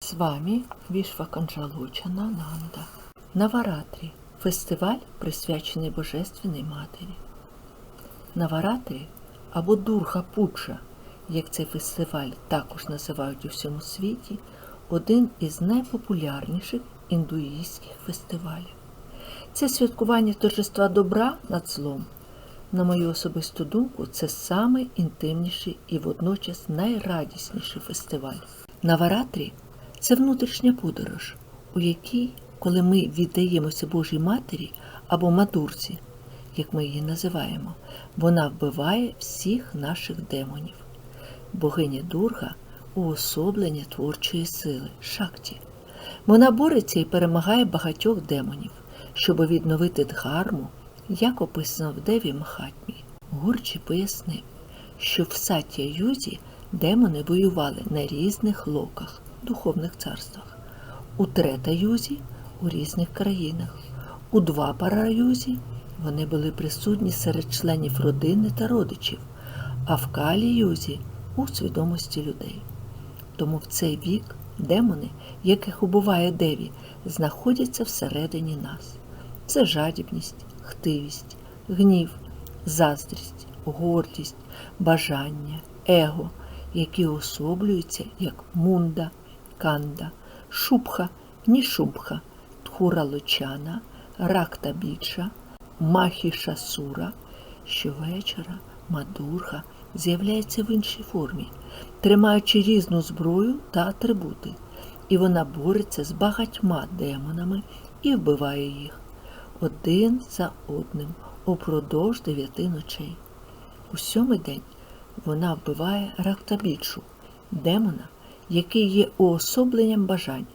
С вами Вішва Канджалучана Нанда. Наваратрі фестиваль, присвячений Божественній Матері. Наваратрі або Дурга Пуджа, як цей фестиваль також називають у всьому світі, один із найпопулярніших індуїстських фестивалів. Це святкування торжества добра над злом. На мою особисту думку, це самий інтимніший і водночас найрадісніший фестиваль. Наваратрі це внутрішня подорож, у якій, коли ми віддаємося Божій Матері або Мадурці, як ми її називаємо, вона вбиває всіх наших демонів. Богиня Дурга уособлення творчої сили, шакті. Вона бореться і перемагає багатьох демонів, щоб відновити дхарму, як описано в Деві Махатмі. Гурчі пояснив, що в Сатя Юзі демони воювали на різних локах, духовних царствах, у Трета Юзі у різних країнах, у Двапара Юзі вони були присутні серед членів родини та родичів, а в Калі Юзі у свідомості людей. Тому в цей вік демони, яких убиває Деві, знаходяться всередині нас. Це жадібність, хтивість, гнів, заздрість, гордість, бажання, его, які особлюються як мунда, канда, шубха, нішубха, тхура лучана, ракта біча, махіша сура. Щовечора мадурга з'являється в іншій формі, тримаючи різну зброю та атрибути, і вона бореться з багатьма демонами і вбиває їх. Один за одним упродовж дев'яти ночей. У сьомий день вона вбиває Рактабічу, демона, який є уособленням бажань.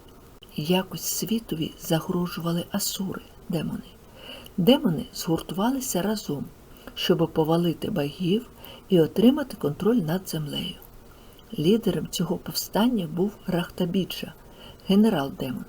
Якось світові загрожували асури, демони. Демони згуртувалися разом, щоб повалити богів і отримати контроль над землею. Лідером цього повстання був Рахтабіджа, генерал-демон.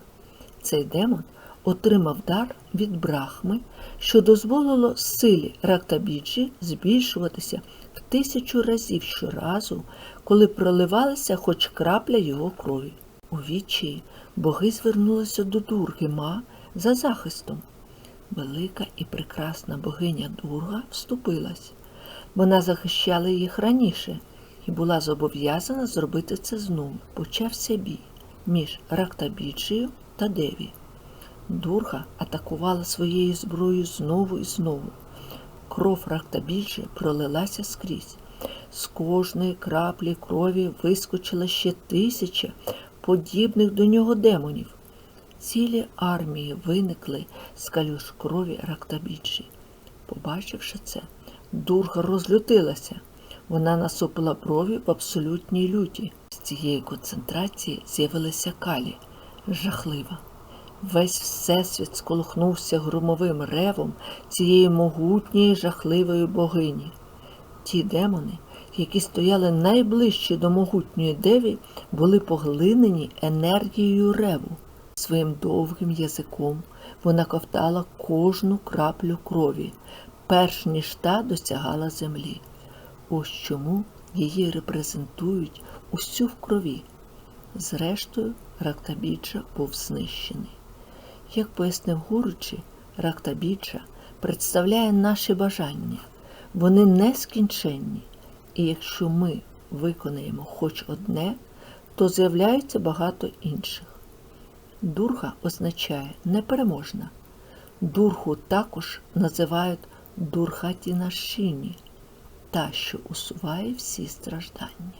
Цей демон отримав дар від брахми, що дозволило силі Рактабіджі збільшуватися в тисячу разів щоразу, коли проливалася хоч крапля його крові. У відчаї боги звернулися до Дурги Ма за захистом. Велика і прекрасна богиня Дурга вступилась. Вона захищала їх раніше і була зобов'язана зробити це знову. Почався бій між Рактабіджею та Деві. Дурга атакувала своєю зброєю знову і знову. Кров Рактабіджі пролилася скрізь. З кожної краплі крові вискочила ще тисяча подібних до нього демонів. Цілі армії виникли з калюш крові Рактабіджі. Побачивши це, Дурга розлютилася. Вона насупила брові в абсолютній люті. З цієї концентрації з'явилася калі жахлива. Весь всесвіт сколихнувся громовим ревом цієї могутньої жахливої богині. Ті демони, які стояли найближче до могутньої деві, були поглинені енергією реву. Своїм довгим язиком вона ковтала кожну краплю крові, перш ніж та досягала землі. Ось чому її репрезентують усю в крові. Зрештою, Рактабіджа був знищений. Як пояснив Гуручі, Рактабіджа представляє наші бажання. Вони нескінченні, і якщо ми виконаємо хоч одне, то з'являється багато інших. Дурга означає непереможна. Дургу також називають Дургатінашіні, та, що усуває всі страждання.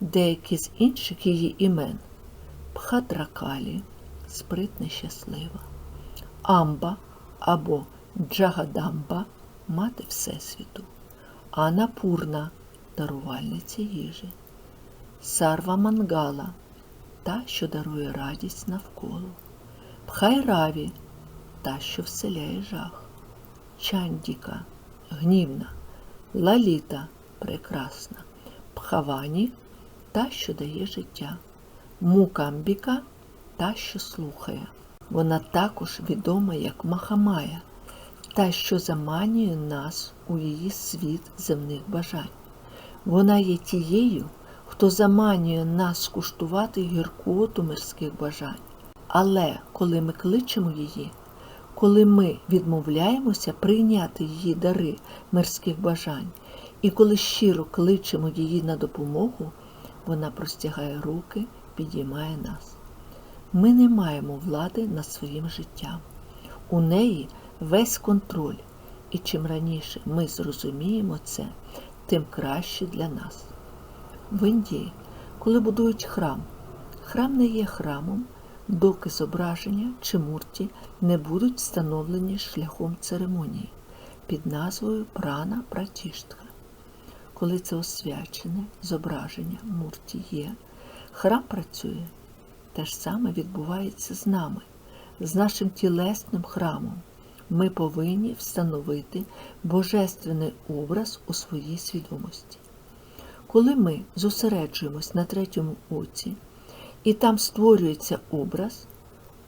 Деякі з інших її імен Пхадракалі, спритна щаслива, Амба або Джагадамба мати Всесвіту, Анапурна дарувальниця їжі, Сарва Мангала та, що дарує радість навколо, Пхайраві та, що вселяє жах, Чандіка гнівна, Лаліта прекрасна, Пхавані та, що дає життя, Мукамбіка та, що слухає. Вона також відома як Махамая, та, що заманює нас у її світ земних бажань. Вона є тією, хто заманює нас скуштувати гіркоту мирських бажань. Але коли ми кличемо її, коли ми відмовляємося прийняти її дари мирських бажань, і коли щиро кличемо її на допомогу, вона простягає руки, підіймає нас. Ми не маємо влади над своїм життям. У неї весь контроль, і чим раніше ми зрозуміємо це, тим краще для нас. В Індії, коли будують храм, храм не є храмом, доки зображення чи мурті не будуть встановлені шляхом церемонії під назвою Прана Пратіштха. Коли це освячене зображення мурті є, храм працює. Те ж саме відбувається з нами, з нашим тілесним храмом. Ми повинні встановити божественний образ у своїй свідомості. Коли ми зосереджуємось на третьому оці, і там створюється образ,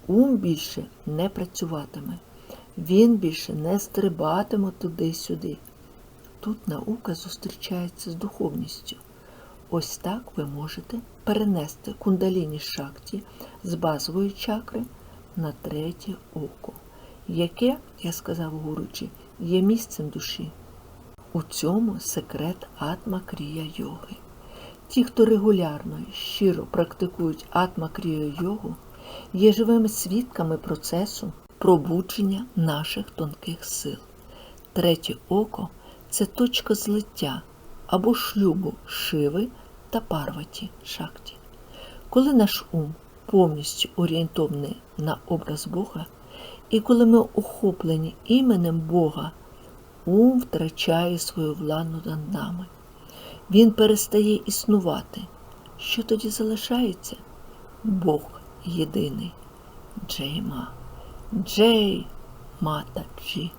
ум більше не працюватиме, він більше не стрибатиме туди-сюди. Тут наука зустрічається з духовністю. Ось так ви можете перенести кундаліні шакті з базової чакри на третє око, яке, я сказав Гуруджі, є місцем душі. У цьому секрет атма крія йоги. Ті, хто регулярно і щиро практикують атма крія йогу, є живими свідками процесу пробудження наших тонких сил. Третє око це точка злиття або шлюбу шиви та парваті шакті. Коли наш ум повністю орієнтований на образ Бога, і коли ми охоплені іменем Бога, ум втрачає свою владу над нами. Він перестає існувати. Що тоді залишається? Бог єдиний. Джейма. Джей Матаджі.